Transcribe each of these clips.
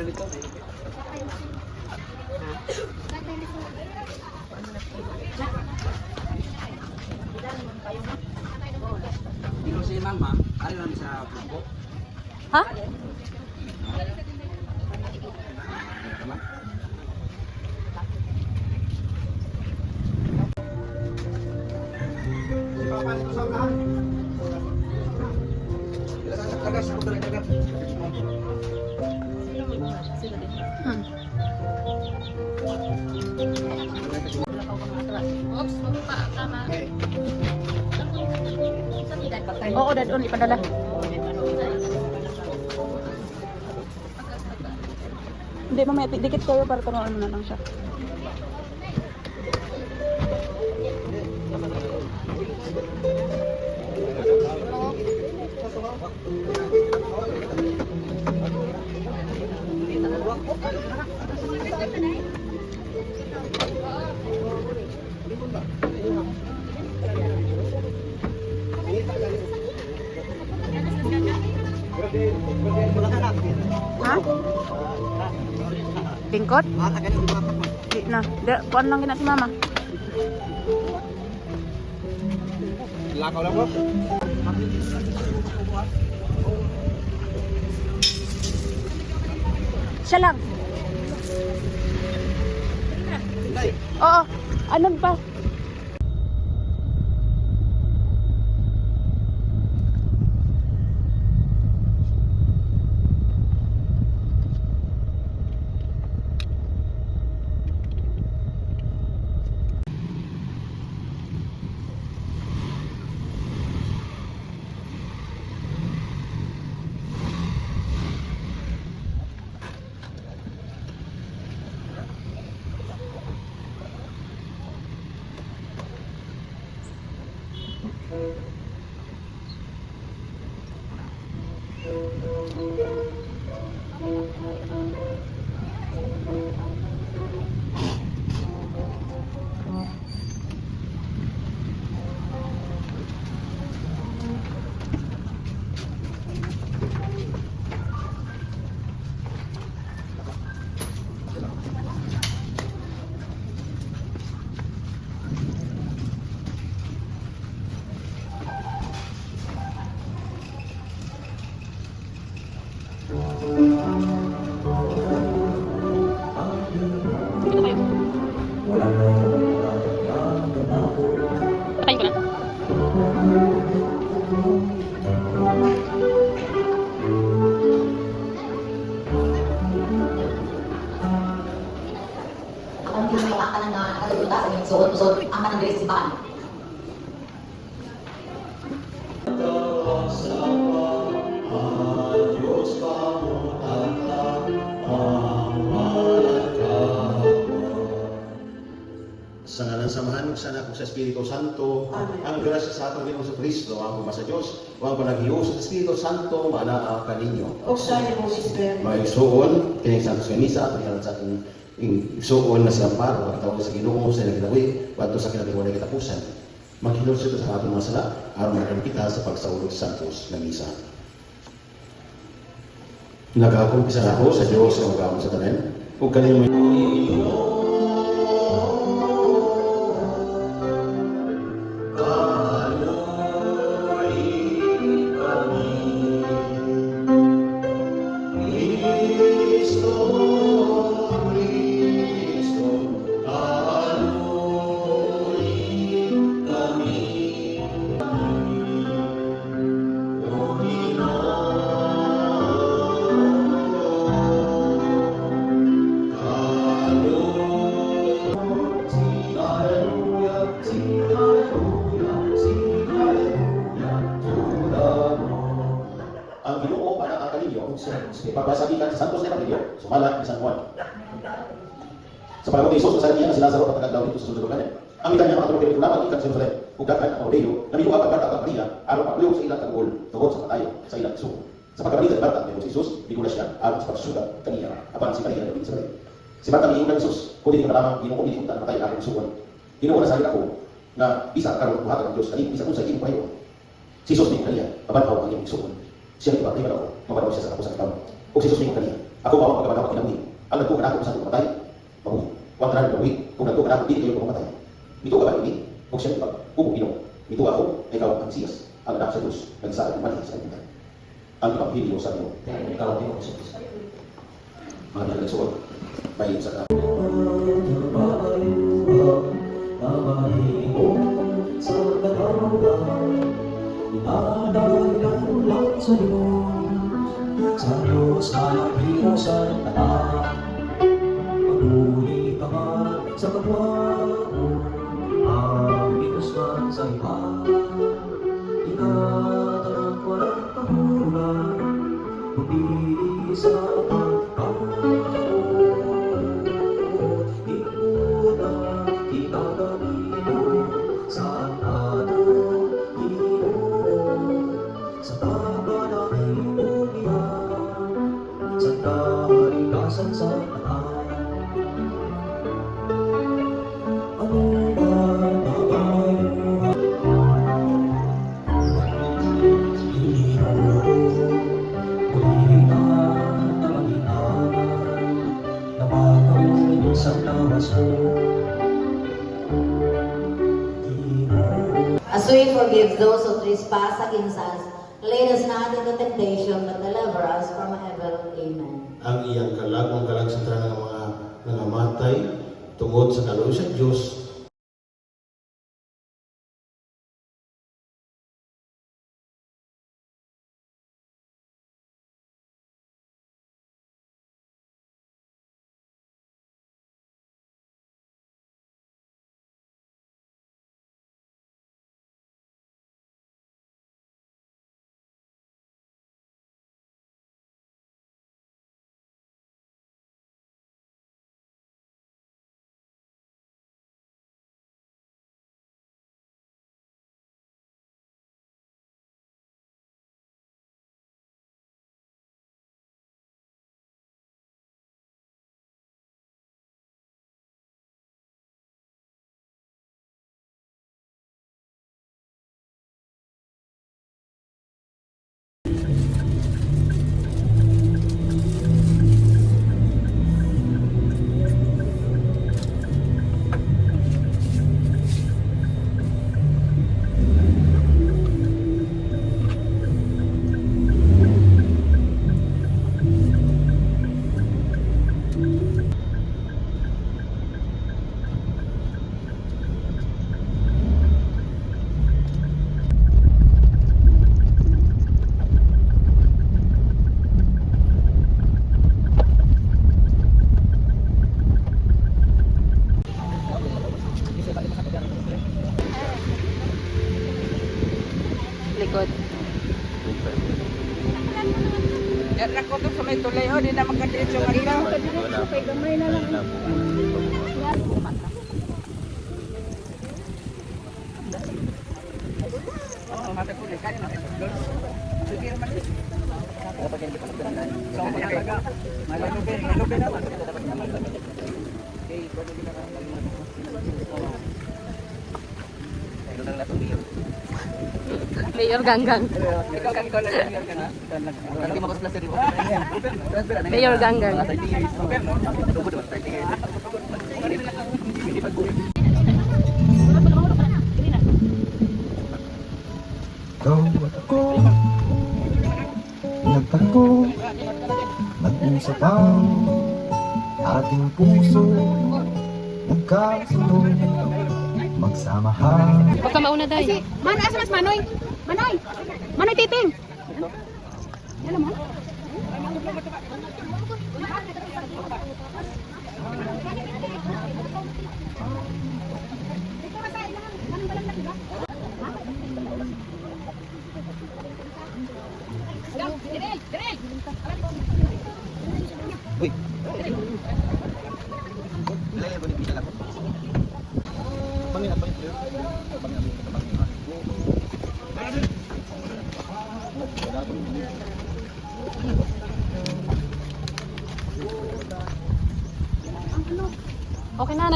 Likuran dito. Dito si mama, ano lang sa grupo? Ha? Oo, dadon ipadala. Hindi, mamaya, di- dikit kayo para turuan mo na lang siya. Ha? Bingkot? Di na. Di, kuan lang gina si mama. Lakaw lang bro. Siya lang. Oo. Ano ba? Sa ngalan samahan sa anak ug sa Espiritu Santo, ang grasya sa atong Ginoong Kristo, ang pagmasa Dios, o ang panaghiusa sa Espiritu Santo, manaa kaninyo. O siya ni Holy Spirit. Maigsuon, kini sa Santos Misa, at sa ating igsuon na si Amparo, at tawag sa Ginoo sa nagkinawi, wadto sa kinatiwala kitapusan. Maghilot sa atong mga sala, aron magkaroon kita sa pagsaulog sa Santos na Misa. Nagakumpisa ako sa Diyos ang gamon sa tanan, ug kanimo ang ang kaninyo ipapasabitan sa Santos na Evangelyo sumalat ni San Juan. Sa panahon ni Jesus, sa niya si Lazaro patagad daw dito sa sulod kanya. Ang ikan niya mga tulog kay lamang ikan sa Jerusalem. Ug dakan ang Rodeo, namiduha ang bata ang Maria, aron pagliyog sa ilang tagol, tungod sa patayo sa ilang isugo. Sa pagkabalita ng bata ni Jesus, bigulas siya aron sa pagsusugat kaniya apan si Maria ng Israel. Si Marta miingon Jesus, kung hindi ka lamang ginoo ni kunta matay aron sugon. Ginoo na sa ako na bisa karon buhatan ng Dios kani bisa kun sa imong payo. Si Jesus ni kaniya, aban ang iyong sugon. Siya ni patay ako, mapanaw siya sa kapusan ng tao. Kung si Jesus ni kaniya, Ako mao ang pagkabagawa kinamni. Ang nagtuo ka na ako sa itong patay, mabuhi. Huwag na rin Kung nagtuo ka na ako, hindi kayo pumatay. Mito ka ba ini? Huwag siya ipag. Kung Pino. Mito ako, ikaw ang Mesiyas. Ang anak sa Diyos. Nagsaad ng mali sa kalimutan. Ang mo sa iyo. Ikaw ang Pino sa Diyos. Mga nagsuot. Bayin sa ka. sa Diyos ang hirosan tanan we forgive those who trespass against us, lead us not into temptation, but deliver us from evil. Amen. ang iyang kalagong kalagsantaran ng mga nangamatay tungod sa kaluoy sa Diyos Mayor Ganggang. Mayor Ganggang. Nag-usap ang Ating puso Nagkasunod Magsamahan Huwag ka mauna, Day. Man, asa mas Manoy? Manoy! Manoy titing! Okay na,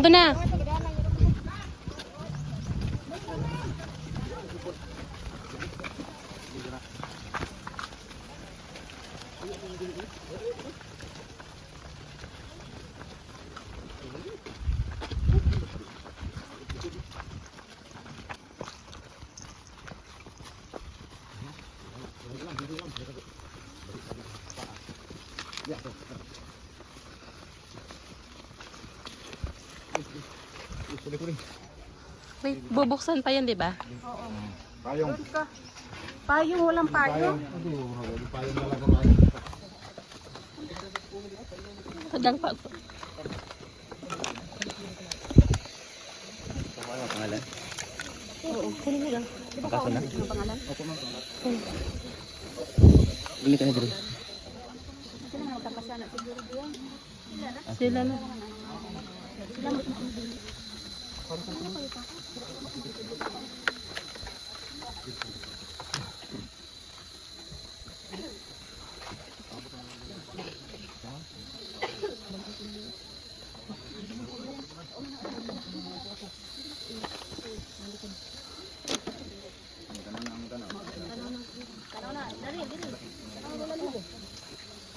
nandun na. Wait, bubuksan pa yan, di ba? Doon ka. Payong, walang payong. Hadang pa. Oo, kunin mo lang. Di ba kauna ang pangalan? Bili ka na bro. Sila na magkakasana siguro doon. Sila na.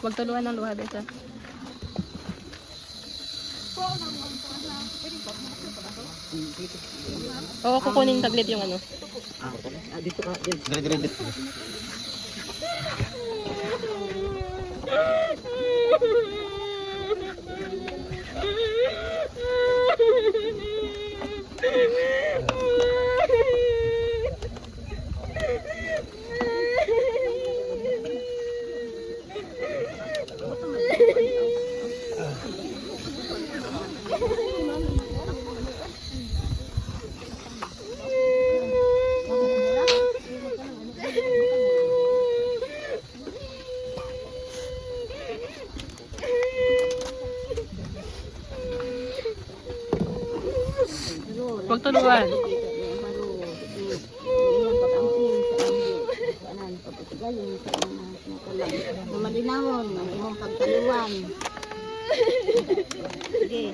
Huwag tuluan ng luha, Besa. Oo, kukunin taglit yung ano. Dire dire dire. Huwag tuluan. Malinawon, ang imong pagtaluan. Sige.